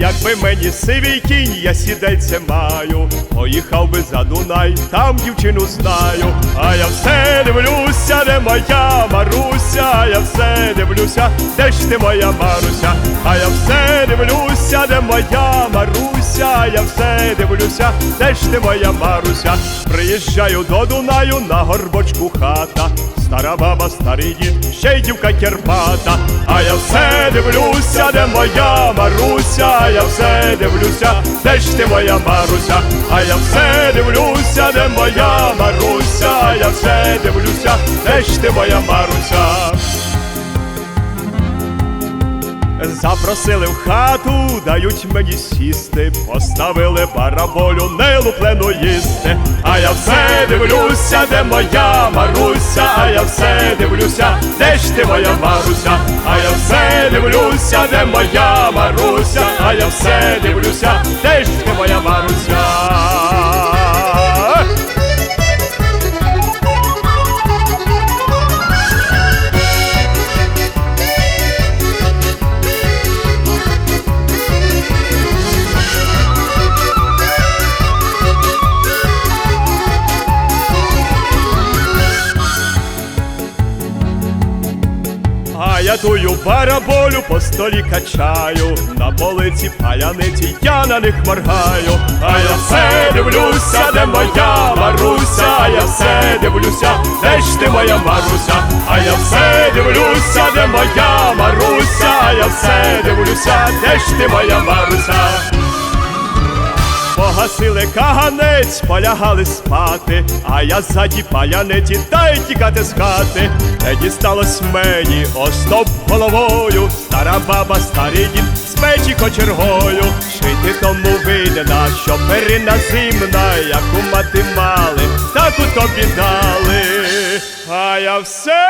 якби мені сивий кінь, я сідельце маю, поїхав би за Дунай, там дівчину знаю, а я все дивлюся, де моя Маруся, я все дивлюся, де ж ти моя Маруся, а я все дивлюся, де моя Маруся, я все дивлюся, де ж ти моя Маруся, приїжджаю до Дунаю на горбочку хата. Стара баба, старий дід, ще й дівка Керпата, а я все дивлюся, де моя Маруся, я все дивлюся, де ж ти моя Маруся, а я все дивлюся, де моя Маруся, я все дивлюся, де ж ти моя Запросили в хату, дають мені сісти, поставили параболю не луплену їсти. А я все дивлюся, де моя Маруся, а я все дивлюся, де ж ти моя Маруся, а я все дивлюся, де моя Маруся, а я все дивлюся, де ж ти моя Маруся. А я тую бараболю по столі качаю, на полиці паляниці я на них моргаю. А я все дивлюся, де моя Маруся, а я все дивлюся, де ж ти моя Маруся, а я все дивлюся, де моя Маруся, а я все дивлюся, де ж ти моя Маруся. Погасили каганець, полягали спати, а я ззаді паляниці та й тікати з хати. Те дісталось мені остоп головою, стара баба, старий дід з печі кочергою. Шити тому видана, що перина зимна, яку мати мали, таку тобі дали. А я все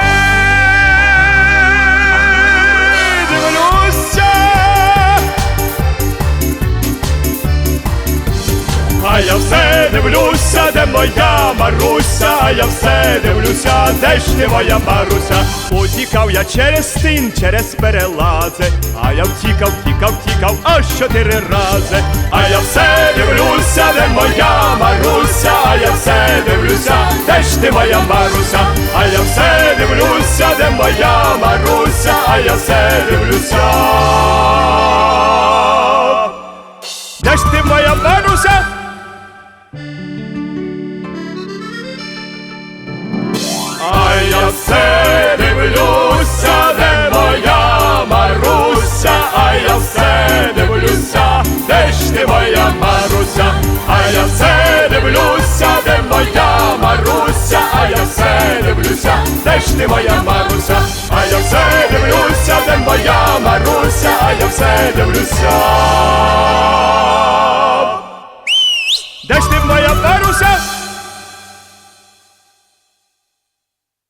А я все дивлюся, де моя Маруся, а я все дивлюся, де ж ти моя Маруся. Утікав я через стін, через перелази, а я втікав, втікав, втікав, аж чотири рази. А я все дивлюся, де моя Маруся, а я все дивлюся, де ж ти моя Маруся, а я все дивлюся, де моя Маруся, а я все дивлюся. Де ж ти моя Маруся? Дивлюся, де ж ти моя Маруся, а я все дивлюся, де моя Маруся, а я все дивлюся.